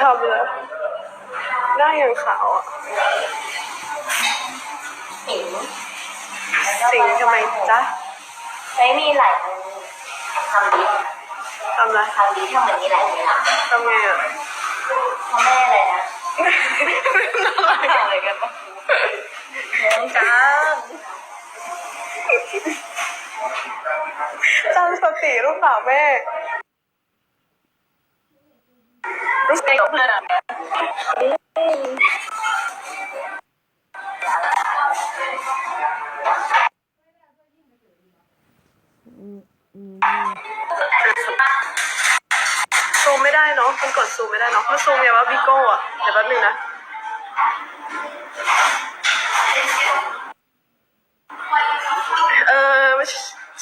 ทำเลยหน้ยังขาวอะ สิงสิงทำไมจ๊ะ ไม่มีหลายมือทำดีทำอะไรทำดีทำแบบนี้หลายเวลาทำไงอะพ่อแม่เลยนะอะไรกันวะน้องจังตั้งสติลูกสาวแม่ รู้สึกกับเพื่อนซูมไม่ได้เนาะมันกดซูมไม่ได้เนาะเพราะซูมอย่าว่าบิโก้อะเดี๋ยวแป๊บนึงนะเออ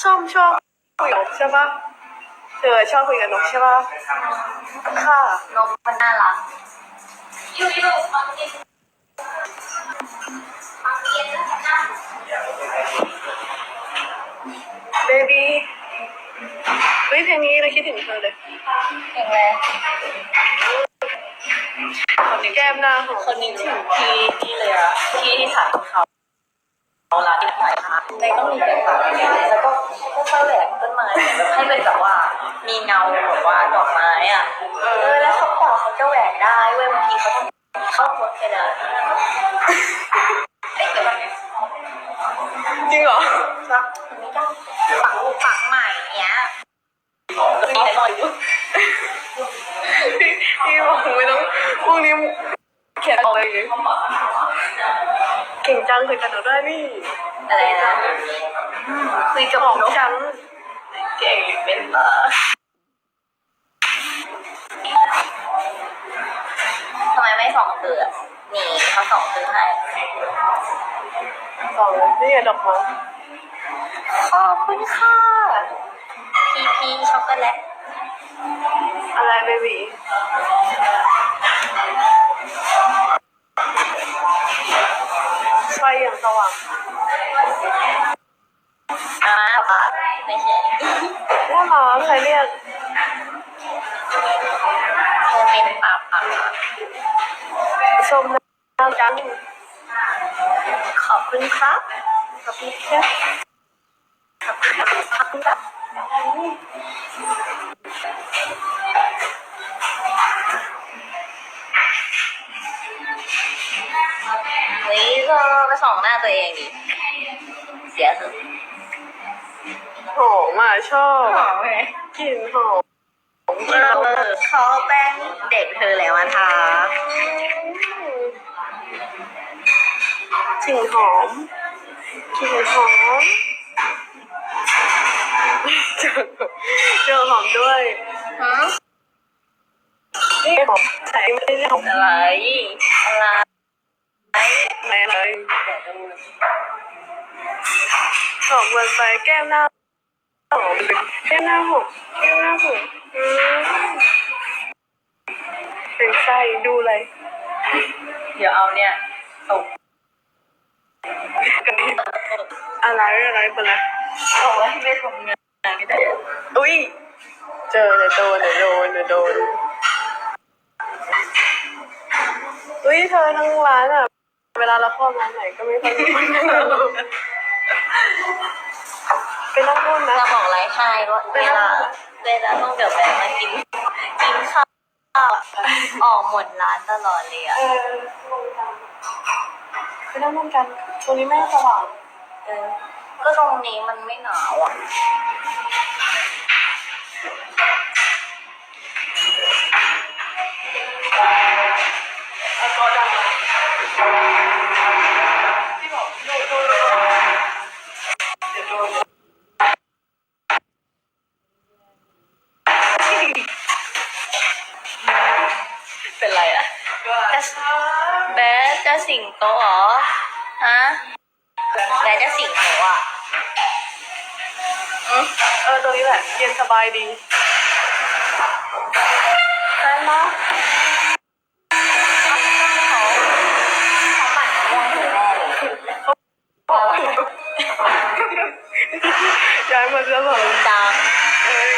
ชอบชอบคุยกับใช่ปะ เธอชอบคุยกับนกใช่ปะค่ะนกมันน่ารักเบบี้เฮ้ยเพลงนี้เราคิดถึงเธอเลยแข็งแรงแก้มหน้าหอมคนนี้ถึงที่ที่เลยอะที่ที่ถ่ายเขาเอาละที่ถ่ายค่ะ ในต้องมีเป็นแบบแล้วก็ค่อยๆแหวกต้นไม้ให้เป็นแบบว่า มีเงาแบบว่าดอกไม้อะเออแล้วเขาปอกเขาจะแหวกได้เว้ยบางทีเขาเข้าหมดเลยนะเอ้ยจริงเหรอสักไม่ได้ปักปักใหม่เนี้ยมีแต่รอยอยู่พี่บอกไม่ต้องพรุ่งนี้เขียนอะไรอย่างงี้ ก่งจังคุยกับหนูได้นี่อะไรนะคุยกับหอมจัง เก่งเป็นเออทำไมไม่ส่องเตือนี่เขาส่องเตือให้สองนี่ไงดอกไม้ขอบคุณค่ะ พีพีช็อกโกแลต อะไรเบบี ไฟอย่างสว่างอาม่าปะไม่ใช่น่ารักใครเรียกโมเมนต์ปาปะชมน่าจังขอบคุณครับขอบคุณค่ะขอบคุณครับขอบคุณครับ เฮ้ยก็ไปส่องหน้าตัวเองดิ เสียเถอะหอมอะชอบหอมไหมกลิ่นหอมกเอลิ่นหอมอเขาเอาแป้งเด็กเธอแล้วมาทากลิ่นหอมกลิ่นหอมเจอเจอหอมด้วยฮะนี่หอมใส่ไม่ได้หอมอะไรอะไร ไหนเลยหอมเกินไปแก้มหน้าหอมแก้มหน้าหอมแก้มหน้าหอมอืมเป็นไส้ดูเลยเดี๋ยวเอาเนี่ยตกกันนี้อะไรอะไรเป็นไรเอาไว้ให้ไปทำงานก็ได้อุ้ยเจอเดี๋ยวโดนเดี๋ยวโดนเดี๋ยวโดนอุ้ยเธอทั้งร้านอะ เวลาเราเข้าร้านไหนก็ไม่ค่อยมีคนนั่งไปนั่งนู่นนะจะบอกอะไรให้ว่าเวลาเวลาต้องเดี๋ยวแบมากินกินข้าวออกหมดร้านตลอดเลยอะเออไปนั่งนู่นกันตรงนี้แม่สว่างเออก็ตรงนี้มันไม่หนาวอะ เป็นไรอะจะแบดจะสิงโตเหรอ ฮะแบดจะสิงโตอะเออตรงนี้แหละ เย็นสบายดีได้มากเขาเขาปั่นม่วงถึงแน่เลยย้ายมาจะหล่อจังเอออย่าง